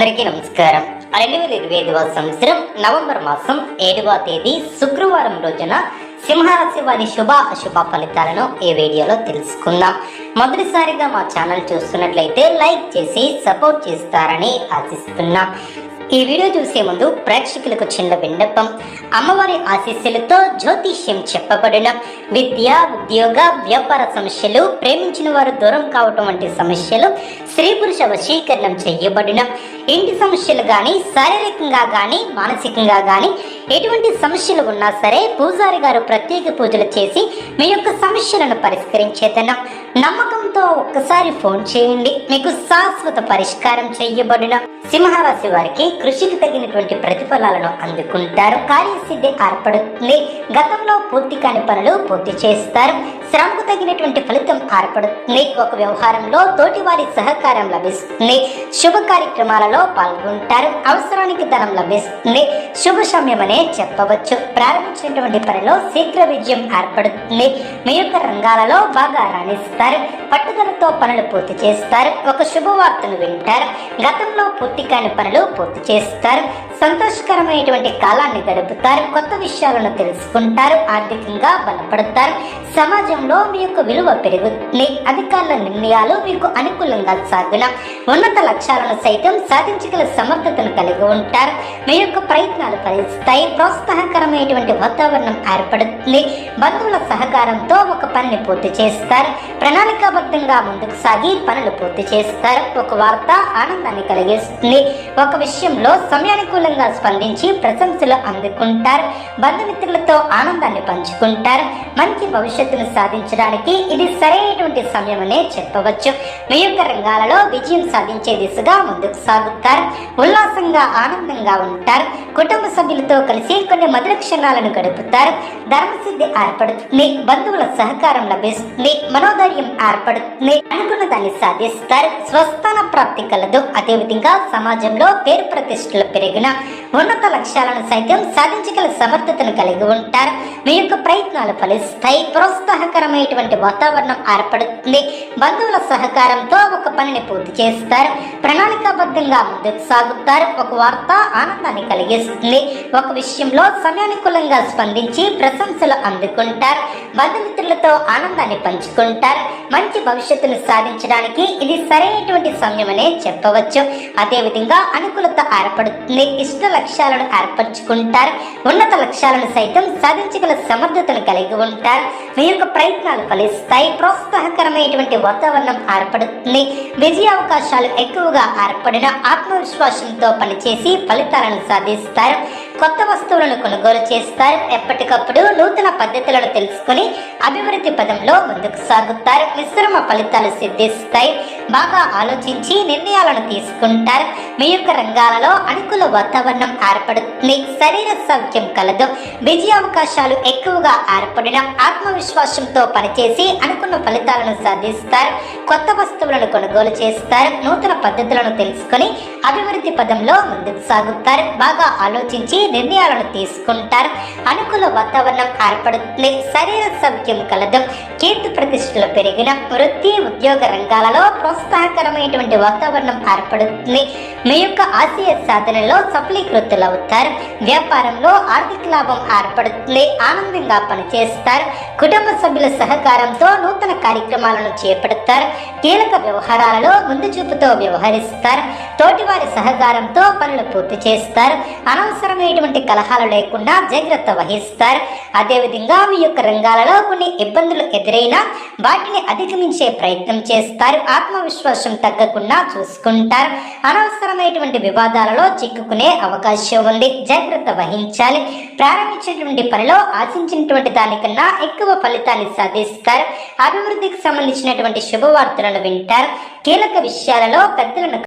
అందరికీ నమస్కారం. రెండు వేల ఇరవై ఐదవ సంవత్సరం నవంబర్ మాసం ఏడవ తేదీ శుక్రవారం రోజున సింహరాశి వారి శుభ అశుభ ఫలితాలను ఈ వీడియోలో తెలుసుకుందాం. మొదటిసారిగా మా ఛానల్ చూస్తున్నట్లయితే లైక్ చేసి సపోర్ట్ చేస్తారని ఆశిస్తున్నాం. ఈ వీడియో చూసే ముందు ప్రేక్షకులకు చిన్న విన్నపం. అమ్మవారి ఆశీస్సులతో జ్యోతిష్యం చెప్పబడిన విద్య ఉద్యోగ వ్యాపార సమస్యలు ప్రేమించిన వారు దూరం కావటం వంటి సమస్యలు స్త్రీ పురుష వశీకరణం చేయబడిన ఇంటి సమస్యలు కానీ శారీరకంగా కానీ మానసికంగా కానీ ఎటువంటి సమస్యలు ఉన్నా సరే పూజారి గారు ప్రత్యేక పూజలు చేసి మీ యొక్క సమస్యలను పరిష్కరించేదనం. నమ్మకంతో ఒక్కసారి ఫోన్ చేయండి. మీకు శాశ్వత పరిష్కారం చేయబడిన సింహరాశి వారికి కృషికి తగినటువంటి ప్రతిఫలాలను అందుకుంటారు. కార్యసిద్ధి ఏర్పడుతుంది. గతంలో పూర్తి కాని పనులు పూర్తి చేస్తారు. శ్రమకు తగినటువంటి ఫలితం ఏర్పడుతుంది ఒక వ్యవహారంలో తోటి వారి సహకారం లభిస్తుంది. శుభ కార్యక్రమాలలో పాల్గొంటారు. అవసరానికి ధనం లభిస్తుంది. శుభ సమయమనే చెప్పవచ్చు. ప్రారంభించినటువంటి పనిలో శీఘ్ర విజయం ఏర్పడుతుంది. మీ యొక్క రంగాలలో బాగా రాణిస్తారు. పట్టుదలతో పనులు పూర్తి చేస్తారు. ఒక శుభవార్తను వింటారు. గతంలో పూర్తి కాని పనులు పూర్తి చేస్తారు. సంతోషకరమైనటువంటి కాలాన్ని గడుపుతారు. కొత్త విషయాలను తెలుసుకుంటారు. ఆర్థికంగా బలపడతారు. సమాజంలో మీ యొక్క విలువ పెరుగుతుంది. అధికారుల నిర్ణయాలు మీకు అనుకూలంగా సాగున. ఉన్నత లక్ష్యాలను సైతం సాధించగల సమర్థతను కలిగి ఉంటారు. మీ యొక్క ప్రయత్నాలు ఫలిస్తాయి. ప్రోత్సాహకరమైనటువంటి వాతావరణం ఏర్పడుతుంది. బంధువుల సహకారంతో ఒక పనిని పూర్తి చేస్తారు. ప్రణాళికాబద్ధంగా ముందుకు సాగి పనులు పూర్తి చేస్తారు. ఒక వార్త ఆనందాన్ని కలిగిస్తుంది. ఒక విషయంలో సమయానుకూలంగా స్పందించి ప్రశంసలు అందుకుంటారు. బంధుమిత్రులతో ఆనందాన్ని పంచుకుంటారు. మంచి భవిష్యత్తును సాధించడానికి ఇది సరైనటువంటి సమయమనే చెప్పవచ్చు. మీ యొక్క రంగాలలో విజయం సాధించే దిశగా ముందుకు సాగుతారు. ఉల్లాసంగా ఆనందంగా ఉంటారు. కుటుంబ సభ్యులతో కలిసి కొన్ని మధుర క్షణాలను గడుపుతారు. ధర్మసిద్ధి ఏర్పడుతుంది. బంధువుల సహకారం లభిస్తుంది. మనోధైర్యం ఏర్పడుతుంది. అనుకున్న దాన్ని సాధిస్తారు. స్వస్థాన ప్రాప్తి కలదు. అదేవిధంగా సమాజంలో పేరు ప్రతిష్టలు పెరిగిన ఉన్నత లక్ష్యాలను సైతం సాధించగల సమర్థతను కలిగి ఉంటారు. మీ యొక్క ప్రయత్నాలు ఫలిస్తాయి. ప్రోత్సాహకరమైనటువంటి వాతావరణం ఏర్పడుతుంది. బంధువుల సహకారంతో ఒక పనిని పూర్తి చేస్తారు. ప్రణాళికాబద్ధంగా ముందుకు సాగుతారు. ఒక వార్త ఆనందాన్ని కలిగిస్తుంది. ఒక విషయంలో సమయానుకూలంగా స్పందించి ప్రశంసలు అందుకుంటారు. బంధుమిత్రులతో ఆనందాన్ని పంచుకుంటారు. మంచి భవిష్యత్తును సాధించడానికి ఇది సరైనటువంటి సమయమనే చెప్పవచ్చు. అదేవిధంగా అనుకూలత ఏర్పడుతుంది. ఇష్ట లక్ష్యాలను ఏర్పరచుకుంటారు. ఉన్నత లక్ష్యాలను సైతం సాధించగల సమర్థతను కలిగి ఉంటారు. మీ యొక్క ప్రయత్నాలు ఫలిస్తాయి. ప్రోత్సాహకరమైనటువంటి వాతావరణం ఏర్పడుతుంది. విజయ అవకాశాలు ఎక్కువగా ఏర్పడిన ఆత్మవిశ్వాసంతో పనిచేసి ఫలితాలను సాధిస్తారు. కొత్త వస్తువులను కొనుగోలు చేస్తారు. ఎప్పటికప్పుడు నూతన పద్ధతులను తెలుసుకుని అభివృద్ధి పదంలో ముందుకు సాగుతారు. మిశ్రమ ఫలితాలు సిద్ధిస్తాయి. బాగా ఆలోచించి నిర్ణయాలను తీసుకుంటారు. మీ యొక్క రంగాలలో అనుకూల వాతావరణం ఏర్పడుతుంది. శరీర సౌఖ్యం కలదు. విజయ అవకాశాలు ఎక్కువగా ఏర్పడిన ఆత్మవిశ్వాసంతో పనిచేసి అనుకున్న ఫలితాలను సాధిస్తారు. కొత్త వస్తువులను కొనుగోలు చేస్తారు. నూతన పద్ధతులను తెలుసుకొని అభివృద్ధి పదంలో ముందుకు సాగుతారు. బాగా ఆలోచించి నిర్ణయాలను తీసుకుంటారు. అనుకూల వాతావరణం ఏర్పడుతుంది శరీర సౌఖ్యం కలదు. కేతు ప్రతిష్టలు పెరిగిన వృత్తి ఉద్యోగ రంగాలలో ప్రోత్సాహకరమైనటువంటి వాతావరణం ఏర్పడుతుంది. మీ యొక్క ఆశయ సాధనలో సఫలీకృతులు అవుతారు. వ్యాపారంలో ఆర్థిక లాభం ఏర్పడుతుంది. ఆనందంగా పనిచేస్తారు. కుటుంబ సభ్యుల సహకారంతో నూతన కార్యక్రమాలను చేపడతారు. కీలక వ్యవహారాలలో ముందు చూపుతో వ్యవహరిస్తారు. తోటివారి సహకారంతో పనులు పూర్తి చేస్తారు. అనవసరమైనటువంటి కలహాలు లేకుండా జాగ్రత్త వహిస్తారు. అదేవిధంగా మీ యొక్క రంగాలలో కొన్ని ఇబ్బందులు ఎదురైనా వాటిని అధిగమించే ప్రయత్నం చేస్తారు. ఆత్మవిశ్వాసం తగ్గకుండా చూసుకుంటారు. అనవసరమైనటువంటి వివాదాలలో చిక్కుకునే అవకాశం ఉంది. జాగ్రత్త వహించాలి. ప్రారంభించినటువంటి పనిలో ఆశించినటువంటి దానికన్నా ఎక్కువ ఫలితాన్ని సాధిస్తారు. అభివృద్ధికి సంబంధించినటువంటి శుభవార్తలను వింటారు. కీలక విషయాలలో పెద్దలను